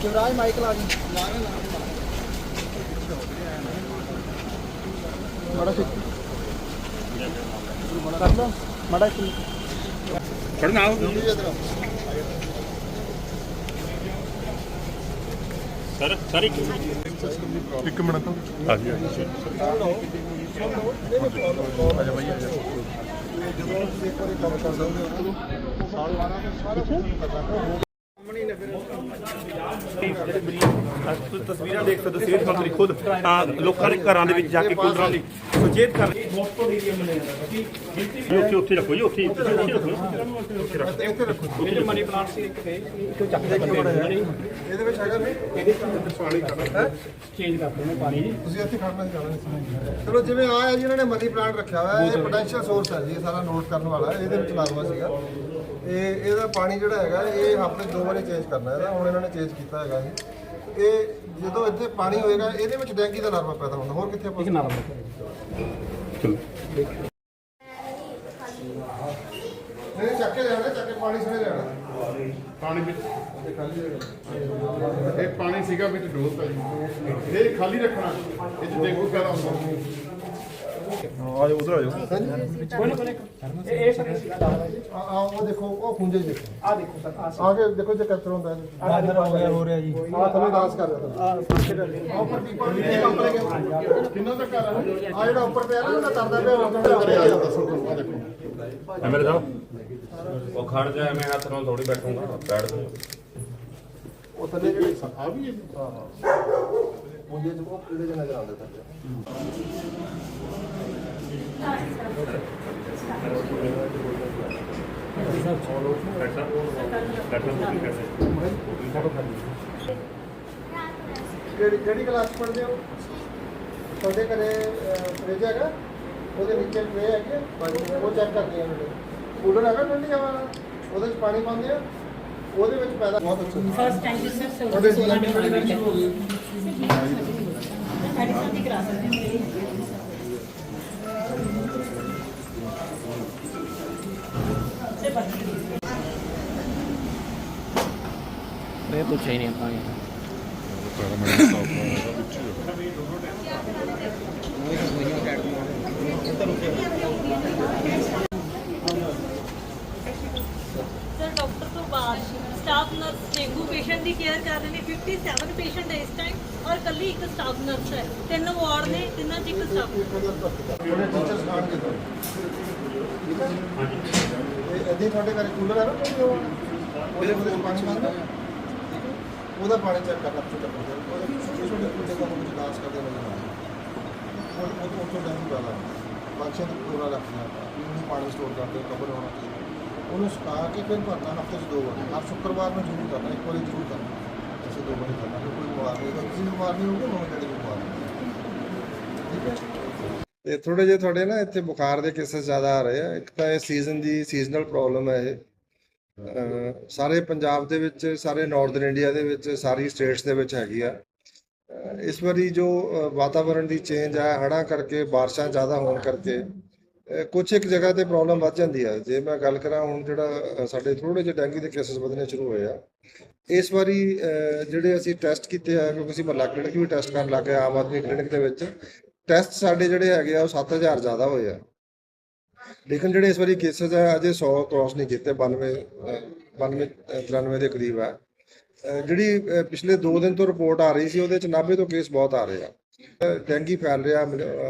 Shivraj mic ਲਾ ਦੇ ਮਾੜਾ ਸਿੱਖ। ਕਰ ਲਓ ਮਾੜਾ ਸਿੱਖ ਪੜਨਾ ਸਰ ਸਰ ਇੱਕ ਇੱਕ ਮਿੰਟ ਹਾਂਜੀ ਤੁਸੀਂ ਜਿਹੜੇ ਬਰੀਕ ਤਸਵੀਰਾਂ ਦੇਖ ਸਕਦੇ ਹੋ ਸਿਹਤ ਮੰਤਰੀ ਖੁਦ ਲੋਕਾਂ ਦੇ ਘਰਾਂ ਦੇ ਵਿੱਚ ਜਾ ਕੇ ਕੂਲਰਾਂ ਲਈ ਸੁਚੇਤ ਕਰ ਰਹੇ ਹੌਟਸਪੌਟ ਏਰੀਆ ਬਣਿਆ ਜਾਂਦਾ ਕਿ ਗਿਣਤੀ ਉੱਥੇ ਉੱਥੇ ਰੱਖੋ ਜੀ ਉੱਥੇ ਤੁਸੀਂ ਉੱਥੇ ਰੱਖੋ ਵਿੱਚ ਇਹ ਮਨੀ ਪਲਾਂਟ ਸੀ ਇੱਕ ਤੇ ਇੱਕ ਚੱਕ ਦੇ ਇਹਦੇ ਵਿੱਚ ਹੈਗਾ ਵੀ ਇਹਦੇ ਚ ਪਾਣੀ ਚੇਂਜ ਕਰਦੇ ਨੇ ਪਾਣੀ ਜੀ। ਤੁਸੀਂ ਇੱਥੇ ਖੜਨਾ ਜਾਣਾ ਨਹੀਂ ਚਲੋ ਜਿਵੇਂ ਆ ਹੈ ਜੀ ਇਹਨਾਂ ਨੇ ਮਨੀ ਪਲਾਂਟ ਰੱਖਿਆ ਹੋਇਆ ਹੈ। ਇਹ ਪੋਟੈਂਸ਼ੀਅਲ ਸੋਰਸ ਹੈ ਜੀ ਇਹ ਸਾਰਾ ਨੋਟ ਕਰਨ ਵਾਲਾ ਹੈ। ਇਹਦੇ ਵਿੱਚ ਲਾਜ਼ਮਾ ਸੀਗਾ। ਇਹ ਇਹਦਾ ਪਾਣੀ ਜਿਹੜਾ ਹੈਗਾ ਇਹ ਹਫ਼ਤੇ ਦੋ ਵਾਰੀ ਚੇਂਜ ਕਰਨਾ ਇਹਦਾ ਹੁਣ ਇਹਨਾਂ ਨੇ ਚੇਂਜ ਕੀਤਾ ਹੈਗਾ ਇਹ ਇਹ ਜਦੋਂ ਇੱਥੇ ਪਾਣੀ ਹੋਏਗਾ ਇਹਦੇ ਵਿੱਚ ਡੈਂਗੀ ਦਾ ਲਾਰਵਾ ਪੈਦਾ ਹੁੰਦਾ। ਹੋਰ ਕਿੱਥੇ ਆਪਾਂ ਇੱਕ ਨਾਲ ਨਹੀਂ ਚੱਕ ਕੇ ਲੈਣਾ ਚੱਕ ਕੇ ਪਾਣੀ ਸਣੇ ਲੈਣਾ ਪਾਣੀ ਵਿੱਚ। ਇਹ ਪਾਣੀ ਸੀਗਾ ਵਿੱਚ ਡੋਲਤਾ ਜੀ। ਇਹ ਖਾਲੀ ਰੱਖਣਾ। ਇਹ ਚ ਡੇਂਗੂ ਪੈਦਾ ਹੁੰਦਾ। ਆ ਜਾਓ ਉਧਰ ਆ ਜਾਓ ਕੋਈ ਨਾ ਕੋਈ ਨਾ। ਇਹ ਇਹ ਸਰ। ਆ ਆ ਉਹ ਦੇਖੋ ਉਹ ਖੁੰਝੇ ਦੇਖੋ ਆ ਦੇਖੋ ਸਰ ਆ ਕੇ ਦੇਖੋ ਜੇ ਕੈਪਚਰ ਹੁੰਦਾ ਹੈ ਅੰਦਰ ਹੋ ਗਿਆ ਹੋ ਰਿਹਾ ਜੀ। ਆ ਥੱਲੇ ਡਾਂਸ ਕਰ ਰਿਹਾ ਆ ਉੱਪਰ ਪੀਪਾ ਵੀ ਨਹੀਂ ਉੱਪਰ ਗਿਆ ਕਿੰਨਾ ਤੱਕ ਆ ਰਿਹਾ? ਆ ਜਿਹੜਾ ਉੱਪਰ ਪਿਆ ਨਾ ਉਹਦਾ ਕਰਦਾ ਪਿਆ ਉਹ ਕਹਿੰਦਾ ਦੱਸੋ ਆ ਦੇਖੋ। ਐਮਐਲਏ ਸਾਹਿਬ ਉਹ ਖੜ ਜਾ ਮੈਂ ਹੱਥ ਨਾਲ ਥੋੜੀ ਬੈਠੂੰਗਾ ਬੈਠ ਜਾ। ਉਹ ਥੱਲੇ ਜਿਹੜੀ ਆ ਵੀ ਇਹ ਖੁੰਝੇ ਚ ਉਹ ਕੀੜੇ ਜਿਹੇ ਨਜ਼ਰ ਆਉਂਦੇ ਥੱਲੇ ਕਿਹੜੀ ਕਿਹੜੀ ਕਲਾਸ ਪੜ੍ਹਦੇ ਹੋ? ਤੁਹਾਡੇ ਘਰੇ ਫ੍ਰਿਜ ਹੈਗਾ? ਉਹਦੇ ਵਿੱਚ ਟ੍ਰੇ ਹੈਗੀ ਉਹ ਚੈੱਕ ਕਰਦੇ ਆ ਉਹਦੇ ਕੂਲਰ ਹੈਗਾ ਠੰਡੀ ਹਵਾ ਉਹਦੇ ਚ ਪਾਣੀ ਪਾਉਂਦੇ ਆ? ਉਹਦੇ ਵਿੱਚ ਪੈਦਾ ਬਹੁਤ ਅੱਛਾ ਫਸਟ ਟਾਈਮ ਜਿਸ ਸਰ ਤੁਹਾਡੇ ਸੀ ਲੱਗੇ ਬੜੀ ਸ਼ੁਰੂ ਹੋ। ਗਈ ਸਾਡੀ ਸਾਡੀ ਕਰਾ ਸਕਦੇ ਹਾਂ ਸੇ ਬੱਚੇ ਇਹ ਪੁੱਛਿਆ ਹੀ ਨਹੀਂ ਆਪਾਂ ਸਰ ਡਾਕਟਰ ਤੋਂ ਬਾਅਦ ਸਟਾਫ ਨਰਸ ਡੇਂਗੂ ਪੇਸ਼ੈਂਟ ਦੀ ਕੇਅਰ ਕਰ ਰਹੇ ਨੇ। 57 ਪੇਸ਼ੈਂਟ ਹੈ ਇਸ ਟਾਈਮ ਔਰ ਕੱਲੀ ਇੱਕ ਸਟਾਫ ਨਰਸ ਹੈ। ਤਿੰਨ ਵਾਰਡ ਨੇ ਤਿੰਨਾਂ 'ਚ ਇੱਕ ਸਟਾਫ ਉਹਦੇ ਟੀਚਰ ਸਿਖਾਉਣਗੇ ਤੁਹਾਨੂੰ ਠੀਕ ਹੈ ਇਹ ਅੱਧੇ ਤੁਹਾਡੇ ਘਰੇ ਕੂਲਰ ਹੈ ਨਾ? ਉਹਦੇ ਉਹਦੇ ਪਾਣੀ ਬੰਦ ਉਹਦਾ ਪਾਣੀ ਚੈੱਕ ਕਰਨਾ ਛੋਟਾ ਉਹਦੇ ਛੋਟੇ ਛੋਟੇ ਕੁੱਤੇ ਕੰਮ ਵਿੱਚ ਡਾਂਸ ਕਰਦੇ ਆਉਂਦੇ ਉਹ ਉਹ ਉੱਥੋਂ ਡੈਂਗੂ ਪੈਦਾ ਪੰਛੀਆਂ ਦੇ ਪੂਰਾ ਰੱਖਣਾ ਉਹਨੂੰ ਪਾਣੀ ਸਟੋਰ ਕਰਦੇ ਕਵਰ ਹੋਣਾ ਚਾਹੀਦਾ। ਉਹਨੂੰ ਸੁਕਾ ਕੇ ਫਿਰ ਭਰਨਾ ਹਫ਼ਤੇ 'ਚ ਦੋ ਵਾਰ। ਹਰ ਸ਼ੁੱਕਰਵਾਰ ਨੂੰ ਜ਼ਰੂਰ ਕਰਨਾ, ਇੱਕ ਵਾਰੀ ਜ਼ਰੂਰ ਕਰਨਾ। ਅਸੀਂ ਦੋ ਵਾਰੀ ਕਰਨਾ ਕੋਈ ਬਿਮਾਰ ਨਹੀਂ ਹੋਏਗਾ, ਕਿਸੇ ਬਿਮਾਰ ਨਹੀਂ ਹੋਊਗਾ, ਨਵੇਂ ਜਿਹੜੇ ਬਿਮਾਰ ਠੀਕ ਹੈ? ਤੇ ਥੋੜੇ ਜਿਹੇ ਤੁਹਾਡੇ ਨਾ ਇੱਥੇ ਬੁਖਾਰ ਦੇ ਕੇਸਸ ਜ਼ਿਆਦਾ ਆ ਰਹੇ ਆ। ਇੱਕ ਤਾਂ ਇਹ ਸੀਜ਼ਨ ਦੀ ਸੀਜ਼ਨਲ ਪ੍ਰੋਬਲਮ ਹੈ ਇਹ। ਸਾਰੇ ਪੰਜਾਬ ਦੇ ਵਿੱਚ, ਸਾਰੇ ਨਾਰਥਰਨ ਇੰਡੀਆ ਦੇ ਵਿੱਚ, ਸਾਰੀ ਸਟੇਟਸ ਦੇ ਵਿੱਚ ਹੈਗੀ ਆ। ਇਸ ਵਾਰੀ ਜੋ, ਅਹ ਵਾਤਾਵਰਣ ਦੀ ਚੇਂਜ ਆ, ਹੜ੍ਹਾਂ ਕਰਕੇ ਬਾਰਿਸ਼ਾਂ ਜ਼ਿਆਦਾ ਹੋਣ ਕਰਕੇ ਅਹ ਕੁਛ ਇੱਕ ਜਗ੍ਹਾ ਤੇ ਪ੍ਰੋਬਲਮ ਵੱਧ ਜਾਂਦੀ ਆ। ਜੇ ਮੈਂ ਗੱਲ ਕਰਾਂ ਹੁਣ ਜਿਹੜਾ ਸਾਡੇ ਥੋੜੇ ਜਿਹੇ ਡੈਂਗੂ ਦੇ ਕੇਸਸ ਵਧਣੇ ਸ਼ੁਰੂ ਹੋਏ ਆ, ਇਸ ਵਾਰੀ ਜਿਹੜੇ ਅਸੀਂ ਟੈਸਟ ਕੀਤੇ ਆ, ਕਿਉਂਕਿ ਅਸੀਂ ਮਹੱਲਾ ਕਲੀਨਿਕ ਵੀ ਟੈਸਟ ਕਰਨ ਲੱਗ ਗਏ ਆਮ ਆਦਮੀ ਕਲੀਨਿਕ ਦੇ ਵਿੱਚ ਟੈਸਟ ਸਾਡੇ ਜਿਹੜੇ ਹੈਗੇ ਆ ਉਹ 7000 ਜ਼ਿਆਦਾ ਹੋਏ ਆ। ਲੇਕਿਨ ਜਿਹੜੇ ਇਸ ਵਾਰੀ ਕੇਸਸ ਆ, ਅਜੇ 100 ਕ੍ਰਾਸ ਨਹੀਂ ਕੀਤੇ 92 ਅਹ 92 93 ਦੇ ਕਰੀਬ ਆ। ਜਿਹੜੀ ਪਿਛਲੇ 2 ਦਿਨ ਤੋਂ ਰਿਪੋਰਟ ਆ ਰਹੀ ਸੀ, ਉਹਦੇ ਚ 90 ਤੋਂ ਕੇਸ ਬਹੁਤ ਆ ਰਹੇ ਆ। ਡੈਂਗੀ ਫੈਲ ਰਿਹਾ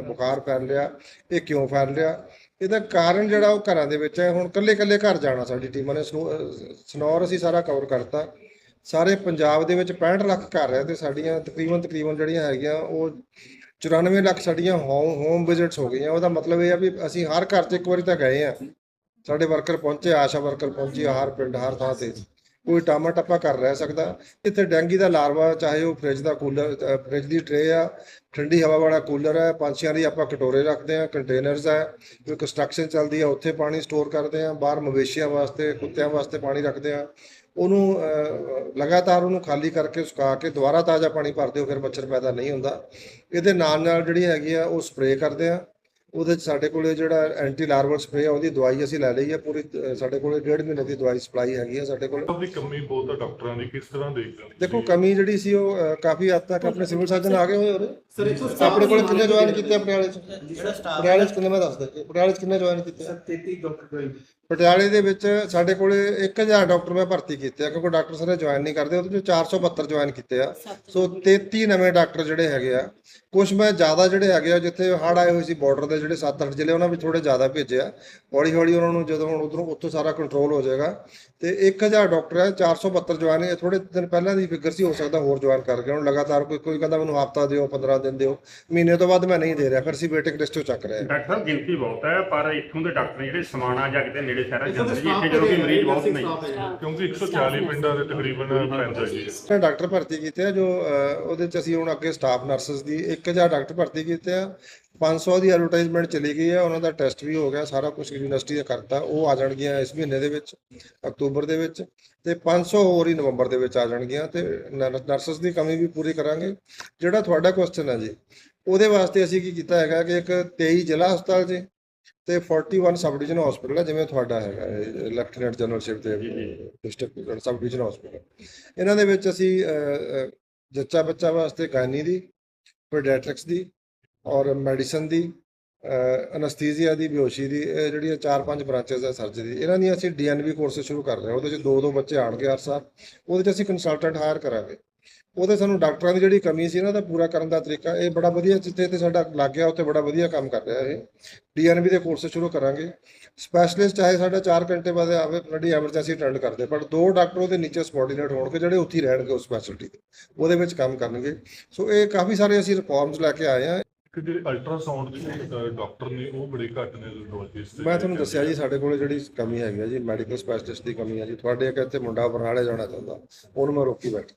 ਬੁਖਾਰ ਫੈਲ ਰਿਹਾ, ਇਹ ਕਿਉਂ ਫੈਲ ਰਿਹਾ? ਇਹਦਾ ਕਾਰਨ ਜਿਹੜਾ ਉਹ ਘਰਾਂ ਦੇ ਵਿੱਚ ਹੈ। ਹੁਣ ਕੱਲੇ ਕੱਲੇ ਘਰ ਜਾਣਾ ਸਾਡੀ ਟੀਮਾਂ ਨੇ। ਸਨੋ- ਸਨੌਰ ਅਸੀਂ ਸਾਰਾ ਕਵਰ ਕਰਤਾ। ਸਾਰੇ ਪੰਜਾਬ ਦੇ ਵਿੱਚ 65 ਲੱਖ ਘਰ ਹੈ ਤੇ ਸਾਡੀਆਂ ਤਕਰੀਬਨ ਤਕਰੀਬਨ ਜਿਹੜੀਆਂ ਹੈਗੀਆਂ, ਉਹ 94 ਲੱਖ ਸਾਡੀਆਂ ਹੋਮ ਹੋਮ ਵਿਜ਼ਿਟਸ ਹੋ ਗਈਆਂ। ਉਹਦਾ ਮਤਲਬ ਇਹ ਆ ਵੀ ਅਸੀਂ ਹਰ ਘਰ 'ਚ ਇੱਕ ਵਾਰੀ ਤਾਂ ਗਏ ਆ। ਸਾਡੇ ਵਰਕਰ ਪਹੁੰਚੇ, ਆਸ਼ਾ ਵਰਕਰ ਪਹੁੰਚੀ ਹਰ ਪਿੰਡ, ਹਰ ਥਾਂ ਤੇ। ਕੋਈ ਟਾਮਾ ਟੱਪਾ ਕਰ ਰਹਿ ਸਕਦਾ। ਇੱਥੇ ਡੈਂਗੀ ਦਾ ਲਾਰਵਾ, ਚਾਹੇ ਉਹ ਫ੍ਰਿਜ ਦਾ ਕੂਲਰ ਫ੍ਰਿਜ ਦੀ ਟਰੇ ਆ, ਠੰਡੀ ਹਵਾ ਵਾਲਾ ਕੂਲਰ ਹੈ, ਪੰਛੀਆਂ ਲਈ ਆਪਾਂ ਕਟੋਰੇ ਰੱਖਦੇ ਆ ਕੰਟੇਨਰਸ ਹੈ ਕੋਈ ਕੰਸਟਰਕਸ਼ਨ ਚੱਲਦੀ ਆ, ਉੱਥੇ ਪਾਣੀ ਸਟੋਰ ਕਰਦੇ ਆ ਬਾਹਰ ਮਵੇਸ਼ੀਆਂ ਵਾਸਤੇ, ਕੁੱਤਿਆਂ ਵਾਸਤੇ ਪਾਣੀ ਰੱਖਦੇ ਆ ਉਹਨੂੰ ਲਗਾਤਾਰ ਉਹਨੂੰ ਖਾਲੀ ਕਰਕੇ ਸੁਕਾ ਕੇ ਦੁਬਾਰਾ ਤਾਜ਼ਾ ਪਾਣੀ ਭਰਦੇ ਹੋ, ਫਿਰ ਮੱਛਰ ਪੈਦਾ ਨਹੀਂ ਹੁੰਦਾ। ਇਹਦੇ ਨਾਲ ਨਾਲ ਜਿਹੜੀ ਹੈਗੀ ਆ ਉਹ ਸਪਰੇਅ ਕਰਦੇ ਆ ਉਹਦੇ ਚ ਸਾਡੇ ਕੋਲੇ ਜਿਹੜਾ ਐਂਟੀ ਲਾਰਵਲ ਸਪਰੇ ਆ ਉਹਦੀ ਦਵਾਈ ਅਸੀਂ ਲੈ ਲਈ ਹੈ ਪੂਰੀ ਅ, ਸਾਡੇ ਕੋਲੇ ਡੇਢ ਮਹੀਨੇ ਦੀ ਦਵਾਈ ਸਪਲਾਈ ਹੈਗੀ ਆ ਸਾਡੇ ਕੋਲ। ਦੀ ਕਮੀ ਬਹੁਤ ਆ ਡਾਕਟਰਾਂ ਦੀ ਕਿਸ ਤਰ੍ਹਾਂ ਦੇਖਦੇ ਹੋ ਦੇਖੋ ਕਮੀ ਜਿਹੜੀ ਸੀ ਉਹ ਅ, ਕਾਫੀ ਹੱਦ ਤੱਕ ਆਪਣੇ ਸਿਵਲ ਸਰਜਨ ਆ ਗਏ ਹੋਏ ਉਹਦੇ ਆਪਣੇ ਕੋਲ ਕਿੰਨੇ ਜਵਾਨ ਕੀਤੇ ਆ? ਪਟਿਆਲੇ ਚ। ਪਟਿਆਲੇ ਚ ਕਿੰਨੇ ਮੈਂ ਦੱਸ ਦੇ ਪਟਿਆਲੇ ਚ ਕਿੰਨੇ ਜਵਾਨ ਕੀਤੇ ਆ? 33 ਡਾਕਟਰ ਪਟਿਆਲੇ ਦੇ ਵਿੱਚ ਸਾਡੇ ਕੋਲੇ 1000 ਡਾਕਟਰ ਮੈਂ ਭਰਤੀ ਕੀਤੇ ਆ ਕਿਉਂਕਿ ਡਾਕਟਰ ਸਾਰੇ ਜੁਆਇਨ ਨਹੀਂ ਕਰਦੇ ਉਹਦੇ ਚ 472 ਜੁਆਇਨ ਕੀਤੇ ਆ। ਸੋ 33 ਨਵੇਂ ਡਾਕਟਰ ਜਿਹੜੇ ਹੈਗੇ ਆ ਕੁਝ ਮੈਂ ਜ਼ਿਆਦਾ ਜਿਹੜੇ ਹੈਗੇ ਆ ਜਿੱਥੇ ਹੜ ਆਏ ਹੋਏ ਸੀ ਬਾਰਡਰ ਦੇ ਜਿਹੜੇ 7-8 ਜ਼ਿਲ੍ਹੇ ਉਹਨਾਂ ਵਿੱਚ ਥੋੜੇ ਜ਼ਿਆਦਾ ਭੇਜਿਆ ਹੌਲੀ ਹੌਲੀ ਉਹਨਾਂ ਨੂੰ ਜਦੋਂ ਹੁਣ ਉਧਰੋਂ ਉੱਥੋਂ ਸਾਰਾ ਕੰਟਰੋਲ ਹੋ ਜਾਏਗਾ ਤੇ 1000 ਡਾਕਟਰ ਹੈ 472 ਜੁਆਇਨ ਇਹ ਥੋੜੇ ਦਿਨ ਪਹਿਲਾਂ ਦੀ ਫਿਗਰ ਸੀ ਹੋ ਸਕਦਾ ਹੋਰ ਜੁਆਇਨ ਕਰ ਗਏ ਹੁਣ। ਲਗਾਤਾਰ ਕੋਈ ਕੋਈ ਕਹਿੰਦਾ ਮੈਨੂੰ ਹਫਤਾ ਦਿਓ 15 ਦਿਨ ਦਿਓ ਮਹੀਨੇ ਤੋਂ ਬਾਅਦ ਮੈਂ ਨਹੀਂ ਦੇ ਰਿਹਾ ਫਿਰ ਅਸੀਂ ਵੇਟਿੰਗ ਲਿਸਟ ਚੱਕ ਰਹੇ ਹਾਂ ਡਾਕਟਰ ਸਾਹਿਬ ਗਿਣਤੀ ਬਹੁਤ ਹੈ ਪਰ ਇੱਥੋਂ ਦੇ ਡਾਕਟਰ ਜਿਹੜੇ ਸਮਾਣਾ ਜਾਂ ਕਿਤੇ ਨੇੜੇ ਸ਼ਹਿਰਾਂ ਚ ਜਾਂਦੇ ਜੀ ਇੱਥੇ ਜਦੋਂ ਕਿ ਮਰੀਜ਼ ਬਹੁਤ ਨਹੀਂ। ਕਿਉਂਕਿ 140 ਪਿੰਡਾਂ ਦੇ ਤਕਰੀਬਨ ਪੈਂਦਾ ਜੀ ਮੈਂ ਡਾਕਟਰ ਭਰਤੀ ਕੀਤੇ ਆ ਜੋ ਅਹ, ਉਹਦੇ ਚ ਅਸੀਂ ਹੁਣ ਅੱਗੇ ਸਟਾਫ ਨਰਸਸ ਦੀ 1000 ਡਾਕਟਰ ਭਰਤੀ ਕੀਤੇ ਆ 500 ਦੀ ਐਡਵਰਟਾਈਜ਼ਮੈਂਟ ਚਲੀ ਗਈ ਹੈ ਉਹਨਾਂ ਦਾ ਟੈਸਟ ਵੀ ਹੋ ਗਿਆ ਸਾਰਾ ਕੁਝ ਯੂਨੀਵਰਸਿਟੀ ਦਾ ਕਰਤਾ ਉਹ ਆ ਜਾਣਗੀਆਂ ਇਸ ਮਹੀਨੇ ਦੇ ਵਿੱਚ ਅਕਤੂਬਰ ਦੇ ਵਿੱਚ ਤੇ 500 ਹੋਰ ਹੀ ਨਵੰਬਰ ਦੇ ਵਿੱਚ ਆ ਜਾਣਗੀਆਂ ਤੇ ਨਰਸਸ ਦੀ ਕਮੀ ਵੀ ਪੂਰੀ ਕਰਾਂਗੇ। ਜਿਹੜਾ ਤੁਹਾਡਾ ਕੁਐਸਚਨ ਹੈ ਜੀ ਉਹਦੇ ਵਾਸਤੇ ਅਸੀਂ ਕੀ ਕੀਤਾ ਹੈਗਾ ਕਿ ਇੱਕ 23 ਜ਼ਿਲ੍ਹਾ ਹਸਪਤਾਲ ਜੀ ਤੇ 41 ਸਬ ਡਿਵੀਜ਼ਨ ਹਸਪੀਟਲ ਹੈ ਜਿਵੇਂ ਤੁਹਾਡਾ ਹੈਗਾ ਲੈਫਟੀਨੈਂਟ ਜਨਰਲਸ਼ਿਪ ਤੇ ਡਿਸਟ੍ਰਿਕਟ ਸਬ ਡਿਵੀਜ਼ਨ ਹਸਪੀਟਲ ਇਹਨਾਂ ਦੇ ਵਿੱਚ ਅਸੀਂ ਜੱਚਾ ਬੱਚਾ ਵਾਸਤੇ ਗਾਇਨੀ ਦੀ ਪੀਡੀਆਟ੍ਰਿਕਸ ਦੀ ਔਰ ਮੈਡੀਸਨ ਦੀ ਅਨਸਥੀਸੀਆ ਦੀ ਬੇਹੋਸ਼ੀ ਦੀ ਇਹ ਜਿਹੜੀਆਂ ਚਾਰ ਪੰਜ ਬ੍ਰਾਂਚਸ ਹੈ ਸਰਜਰੀ ਇਹਨਾਂ ਦੀਆਂ ਅਸੀਂ ਡੀਐਨਬੀ ਕੋਰਸ ਸ਼ੁਰੂ ਕਰ ਰਹੇ ਹਾਂ ਉਹਦੇ ਚ ਦੋ ਦੋ ਬੱਚੇ ਆਣਗੇ ਹਰ ਸਾਲ। ਉਹਦੇ ਚ ਅਸੀਂ ਕੰਸਲਟੈਂਟ ਹਾਇਰ ਕਰਾਂਗੇ। ਉਹਦੇ ਸਾਨੂੰ ਡਾਕਟਰਾਂ ਦੀ ਜਿਹੜੀ ਕਮੀ ਸੀ ਇਹਨਾਂ ਦਾ ਪੂਰਾ ਕਰਨ ਦਾ ਤਰੀਕਾ ਇਹ ਬੜਾ ਵਧੀਆ ਜਿੱਥੇ ਤੇ ਸਾਡਾ ਲੱਗ ਗਿਆ ਉੱਥੇ ਬੜਾ ਵਧੀਆ ਕੰਮ ਕਰ ਰਿਹਾ ਇਹ। ਡੀਐਨਬੀ ਦੇ ਕੋਰਸ ਸ਼ੁਰੂ ਕਰਾਂਗੇ। ਸਪੈਸ਼ਲਿਸਟ ਚਾਹੇ ਸਾਡਾ 4 ਘੰਟੇ ਬਾਅਦ ਆਵੇ ਬੜੀ ਐਮਰਜੈਂਸੀ ਅਟੈਂਡ ਕਰਦੇ ਪਰ ਦੋ ਡਾਕਟਰ ਉਹਦੇ ਨੀਚੇ ਸਬੋਰਡੀਨੇਟ ਹੋਣਗੇ ਜਿਹੜੇ ਉੱਥੇ ਹੀ ਰਹਿਣਗੇ ਉਸ ਸਪੈਸ਼ਲਿਟੀ ਤੇ। ਉਹਦੇ ਵਿੱਚ ਕੰਮ ਕਰਨਗੇ। ਸੋ ਇਹ ਕਾਫੀ ਸਾਰੇ ਅਸੀਂ ਰਿਫਾਰਮਸ ਲੈ ਕੇ ਆਏ ਆ। ਕਿ ਜਿਹੜੇ ਅਲਟਰਾਸਾਊਂਡ ਦੇ ਡਾਕਟਰ ਨੇ ਉਹ ਬੜੇ ਘੱਟ ਨੇ ਰੋਲੋਜਿਸਟ ਮੈਂ ਤੁਹਾਨੂੰ ਦੱਸਿਆ ਜੀ ਸਾਡੇ ਕੋਲੇ ਜਿਹੜੀ ਕਮੀ ਹੈਗੀ ਆ ਜੀ ਮੈਡੀਕਲ ਸਪੈਸ਼ਲਿਸਟ ਦੀ ਕਮੀ ਹੈ ਜੀ। ਤੁਹਾਡੇ ਇੱਕ ਇੱਥੇ ਮੁੰਡਾ ਬਰਨਾਲੇ ਜਾਣਾ ਚਾਹੁੰਦਾ ਉਹਨੂੰ ਮੈਂ ਰੋਕੀ ਬੈਠਾ।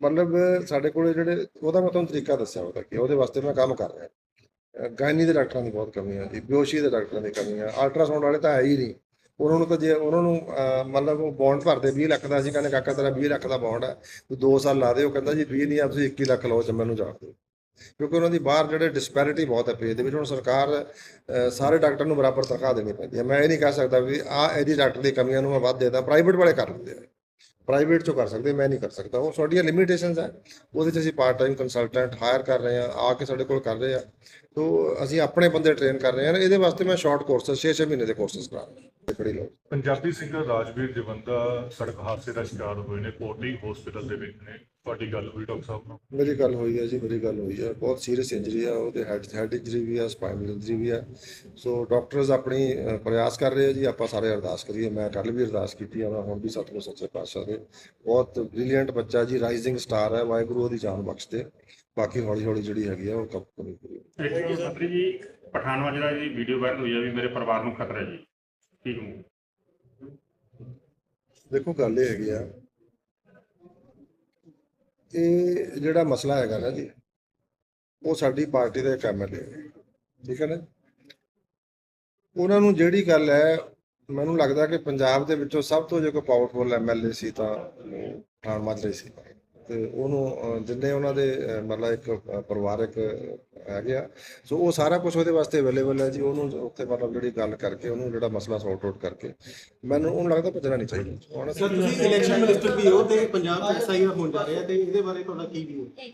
ਮਤਲਬ ਸਾਡੇ ਕੋਲੇ ਜਿਹੜੇ, ਉਹਦਾ ਮੈਂ ਤੁਹਾਨੂੰ ਤਰੀਕਾ ਦੱਸਿਆ ਉਹਦਾ ਕਿ ਉਹਦੇ ਵਾਸਤੇ ਮੈਂ ਕੰਮ ਕਰ ਰਿਹਾ। ਗਾਇਨੀ ਦੇ ਡਾਕਟਰਾਂ ਦੀ ਬਹੁਤ ਕਮੀ ਹੈ ਜੀ ਬਿਓਸ਼ੀ ਦੇ ਡਾਕਟਰਾਂ ਦੀ ਕਮੀ ਹੈ ਅਲਟਰਾਸਾਊਂਡ ਵਾਲੇ ਤਾਂ ਹੈ ਹੀ ਨਹੀਂ। ਉਹਨਾਂ ਨੂੰ ਤਾਂ ਜੇ, ਉਹਨਾਂ ਨੂੰ ਮਤਲਬ ਉਹ ਬੌਂਡ ਭਰਦੇ 20 ਲੱਖ ਦਾ, ਅਸੀਂ ਕਹਿੰਦੇ ਕਾਕਾ ਤੇਰਾ 20 ਲੱਖ ਦਾ ਬੌਂਡ ਹੈ ਤੂੰ 2 ਸਾਲ ਲਾ ਦੇ, ਉਹ ਕਹਿੰਦਾ ਜੀ 20 ਨਹੀਂ ਆ, ਤੁਸੀਂ 21 ਲੱਖ ਲਓ ਚ ਮੈਨੂੰ ਜਾਣ ਦਿਓ। ਕਿਉਂਕਿ ਉਹਨਾਂ ਦੀ ਬਾਹਰ ਜਿਹੜੇ ਡਿਸਪੈਰਿਟੀ ਬਹੁਤ ਹੈ ਪੇ ਦੇ ਵਿੱਚ, ਹੁਣ ਸਰਕਾਰ ਸਾਰੇ ਡਾਕਟਰ ਨੂੰ ਬਰਾਬਰ ਤਨਖਾਹ ਦੇਣੀ ਪੈਂਦੀ ਹੈ ਮੈਂ ਇਹ ਨਹੀਂ ਕਹਿ ਸਕਦਾ ਵੀ ਆ ਇਹਦੀ ਡਾਕਟਰ ਦੀ ਕਮੀਆਂ ਨੂੰ ਮੈਂ ਵੱਧ ਦੇਦਾ ਪ੍ਰਾਈਵੇਟ ਵਾਲੇ ਕਰ ਲੈਂਦੇ ਆ। ਪ੍ਰਾਈਵੇਟ ਚੋਂ ਕਰ ਸਕਦੇ, ਮੈਂ ਨਹੀਂ ਕਰ ਸਕਦਾ। ਉਹ ਸਾਡੀਆਂ ਲਿਮਿਟੇਸ਼ਨਸ ਹੈ ਉਹਦੇ 'ਚ ਅਸੀਂ ਪਾਰਟ ਟਾਈਮ ਕੰਸਲਟੈਂਟ ਹਾਇਰ ਕਰ ਰਹੇ ਆ ਆ ਕੇ ਸਾਡੇ ਕੋਲ ਕਰ ਰਹੇ ਆ। ਤੋ ਅਸੀਂ ਆਪਣੇ ਬੰਦੇ ਟ੍ਰੇਨ ਕਰ ਰਹੇ ਹਾਂ ਇਹਦੇ ਵਾਸਤੇ ਮੈਂ ਸ਼ਾਰਟ ਕੋਰਸਸ 6-6 ਮਹੀਨੇ ਦੇ ਕੋਰਸਸ ਕਰਾ ਰਿਹਾ। ਬੜੀ ਲੋੜ ਪੰਜਾਬੀ ਸਿੰਗਰ ਰਾਜਵੀਰ ਜਵੰਦਾ ਸੜਕ ਹਾਦਸੇ ਦਾ ਸ਼ਿਕਾਰ ਹੋਏ ਨੇ, ਕੋਟੀ ਹਸਪੀਟਲ ਦੇ ਵਿੱਚ ਨੇ। ਤੁਹਾਡੀ ਗੱਲ ਹੋਈ ਡਾਕਟਰ ਸਾਹਿਬ ਨਾਲ? ਮੇਰੀ ਗੱਲ ਹੋਈ ਹੈ ਜੀ ਮੇਰੀ ਗੱਲ ਹੋਈ ਹੈ। ਬਹੁਤ ਸੀਰੀਅਸ ਇੰਜਰੀ ਆ ਉਹਦੇ ਹੈਡ ਹੈਡ ਇੰਜਰੀ ਵੀ ਆ ਸਪਾਈਨਲ ਇੰਜਰੀ ਵੀ ਆ ਸੋ ਡਾਕਟਰਸ ਆਪਣੀ ਅ, ਪ੍ਰਯਾਸ ਕਰ ਰਹੇ ਆ ਜੀ ਆਪਾਂ ਸਾਰੇ ਅਰਦਾਸ ਕਰੀਏ। ਮੈਂ ਕੱਲ ਵੀ ਅਰਦਾਸ ਕੀਤੀ ਆ ਮੈਂ ਹੁਣ ਵੀ ਸਤਿਗੁਰ ਸੱਚੇ ਪਾਤਸ਼ਾਹ ਦੇ। ਬਹੁਤ ਬ੍ਰਿਲੀਅੰਟ ਬੱਚਾ ਜੀ ਰਾਈਜ਼ਿੰਗ ਸਟਾਰ ਹੈ ਵਾਹਿਗੁਰੂ ਉਹਦੀ ਜਾਨ ਬਖਸ਼ ਦੇ ਬਾਕੀ ਹੌਲੀ ਹੌਲੀ ਜਿਹੜੀ ਹੈਗੀ ਆ ਉਹ ਕੰਮ ਕਰੀ। ਇੱਕ ਜੀ ਮੰਤਰੀ ਜੀ ਵੀਡੀਓ ਵਾਇਰਲ ਹੋਈ ਆ ਵੀ ਮੇਰੇ ਪਰਿਵਾਰ ਨੂੰ ਖਤਰਾ ਹੈ ਜੀ। ਕੀ ਕਹੂੰ ਦੇਖੋ ਗੱਲ ਇਹ ਹੈਗੀ ਆ ਇਹ ਜਿਹੜਾ ਮਸਲਾ ਹੈਗਾ ਨਾ ਜੀ, ਉਹ ਸਾਡੀ ਪਾਰਟੀ ਦੇ ਇੱਕ ਐਮਐਲਏ ਠੀਕ ਹੈ ਨਾ? ਉਹਨਾਂ ਨੂੰ ਜਿਹੜੀ ਗੱਲ ਹੈ, ਮੈਨੂੰ ਲੱਗਦਾ ਕਿ ਪੰਜਾਬ ਦੇ ਵਿੱਚੋਂ ਸਭ ਤੋਂ ਜੇ ਕੋਈ ਪਾਵਰਫੁਲ ਐਮਐਲਏ ਸੀ ਤਾਂ ਪਠਾਨ ਮਾਜਰੇ ਸੀ ਤੇ ਉਹਨੂੰ ਜਿੰਨੇ ਉਹਨਾਂ ਦੇ ਮਤਲਬ ਇੱਕ ਪਰਿਵਾਰਕ ਆ। ਸੋ ਉਹ ਸਾਰਾ ਕੁਝ ਉਹਦੇ ਵਾਸਤੇ ਅਵੇਲੇਬਲ ਹੈ ਜੀ। ਉਹਨੂੰ ਉੱਥੇ ਮਤਲਬ ਜਿਹੜੀ ਗੱਲ ਕਰਕੇ ਉਹਨੂੰ ਜਿਹੜਾ ਮਸਲਾ ਸੌਰਟ ਆਊਟ ਕਰਕੇ ਮੈਨੂੰ ਉਹਨੂੰ ਲੱਗਦਾ ਭੱਜਣਾ ਨਹੀਂ ਚਾਹੀਦਾ। ਸਰ ਤੁਸੀਂ ਇਲੈਕਸ਼ਨ ਮਿਨਿਸਟਰ ਵੀ ਹੋ ਤੇ ਪੰਜਾਬ ਚ ਐਸਆਈਆਰ ਹੋਣ ਜਾ ਰਿਹਾ ਤੇ ਇਹਦੇ ਬਾਰੇ ਤੁਹਾਡਾ ਕੀ ਵਿਊ ਹੈ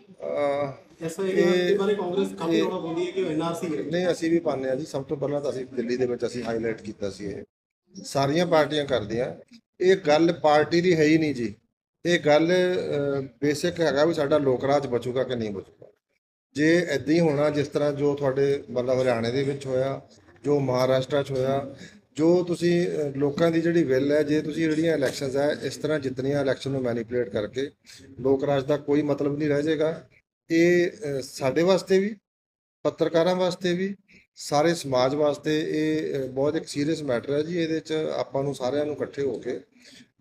ਕਿ ਐਨਆਰਸੀ ਹੈ ਨਹੀਂ ਅਸੀਂ ਵੀ ਪਾਉਂਦੇ ਹਾਂ ਜੀ। ਸਭ ਤੋਂ ਪਹਿਲਾਂ ਤਾਂ ਅਸੀਂ ਦਿੱਲੀ ਦੇ ਵਿੱਚ ਅਸੀਂ ਹਾਈਲਾਈਟ ਕੀਤਾ ਸੀ ਇਹ। ਸਾਰੀਆਂ ਪਾਰਟੀਆਂ ਕਰਦੀਆਂ। ਇਹ ਗੱਲ ਪਾਰਟੀ ਦੀ ਹੈ ਹੀ ਨਹੀਂ ਜੀ। ਇਹ ਗੱਲ ਬੇਸਿਕ ਹੈਗਾ ਵੀ ਸਾਡਾ ਲੋਕ ਰਾਜ ਬਚੂਗਾ ਕਿ ਨਹੀਂ ਬਚੂਗਾ। ਜੇ ਐਦਾਂ ਹੀ ਹੋਣਾ, ਜਿਸ ਤਰ੍ਹਾਂ ਜੋ ਤੁਹਾਡੇ ਮਤਲਬ ਹਰਿਆਣੇ ਦੇ ਵਿੱਚ ਹੋਇਆ, ਜੋ ਮਹਾਰਾਸ਼ਟਰ 'ਚ ਹੋਇਆ, ਜੋ ਤੁਸੀਂ ਲੋਕਾਂ ਦੀ ਜਿਹੜੀ ਵਿਲ ਹੈ, ਜੇ ਤੁਸੀਂ ਜਿਹੜੀਆਂ ਇਲੈਕਸ਼ਨਸ ਹੈ, ਇਸ ਤਰ੍ਹਾਂ ਜਿੱਤਣੀਆਂ ਇਲੈਕਸ਼ਨ ਨੂੰ ਮੈਨੀਪੂਲੇਟ ਕਰਕੇ ਲੋਕ ਰਾਜ ਦਾ ਕੋਈ ਮਤਲਬ ਨਹੀਂ ਰਹਿ ਜਾਏਗਾ। ਇਹ ਸਾਡੇ ਵਾਸਤੇ ਵੀ, ਪੱਤਰਕਾਰਾਂ ਵਾਸਤੇ ਵੀ, ਸਾਰੇ ਸਮਾਜ ਵਾਸਤੇ ਇਹ ਬਹੁਤ ਇੱਕ ਸੀਰੀਅਸ ਮੈਟਰ ਹੈ ਜੀ। ਇਹਦੇ 'ਚ ਆਪਾਂ ਨੂੰ ਸਾਰਿਆਂ ਨੂੰ ਇਕੱਠੇ ਹੋ ਕੇ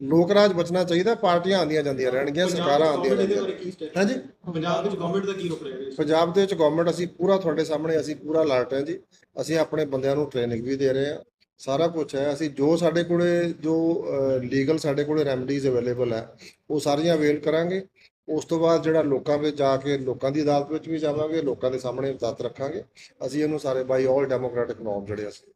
ਲੋਕ ਰਾਜ ਬਚਣਾ ਚਾਹੀਦਾ ਪਾਰਟੀਆਂ ਆਉਂਦੀਆਂ ਜਾਂਦੀਆਂ ਰਹਿਣਗੀਆਂ ਸਰਕਾਰਾਂ ਆਉਂਦੀਆਂ ਸਟੈਪ ਹਾਂਜੀ? ਪੰਜਾਬ ਵਿੱਚ ਗਵਰਨਮੈਂਟ ਦਾ ਕੀ ਰੁਖ ਰਿਹਾ ਹੈ ਪੰਜਾਬ ਦੇ ਵਿੱਚ ਗਵਰਨਮੈਂਟ ਅਸੀਂ ਪੂਰਾ ਤੁਹਾਡੇ ਸਾਹਮਣੇ ਅਸੀਂ ਪੂਰਾ ਅਲਰਟ ਹੈ ਜੀ। ਅਸੀਂ ਆਪਣੇ ਬੰਦਿਆਂ ਨੂੰ ਟ੍ਰੇਨਿੰਗ ਵੀ ਦੇ ਰਹੇ ਹਾਂ। ਸਾਰਾ ਕੁਝ ਹੈ। ਅਸੀਂ ਜੋ ਸਾਡੇ ਕੋਲੇ ਜੋ ਲੀਗਲ ਸਾਡੇ ਕੋਲੇ ਰੈਮਡੀਜ਼ ਅਵੇਲੇਬਲ ਹੈ ਉਹ ਸਾਰੀਆਂ ਅਵੇਲ ਕਰਾਂਗੇ। ਉਸ ਤੋਂ ਬਾਅਦ ਜਿਹੜਾ ਲੋਕਾਂ ਵਿੱਚ ਜਾ ਕੇ ਲੋਕਾਂ ਦੀ ਅਦਾਲਤ ਵਿੱਚ ਵੀ ਜਾਵਾਂਗੇ ਲੋਕਾਂ ਦੇ ਸਾਹਮਣੇ ਤੱਥ ਰੱਖਾਂਗੇ। ਅਸੀਂ ਇਹਨੂੰ ਸਾਰੇ ਬਾਈ ਆਲ ਡੈਮੋਕ੍ਰੈਟਿਕ ਨੋਰਮ ਜਿਹੜੇ ਅਸੀਂ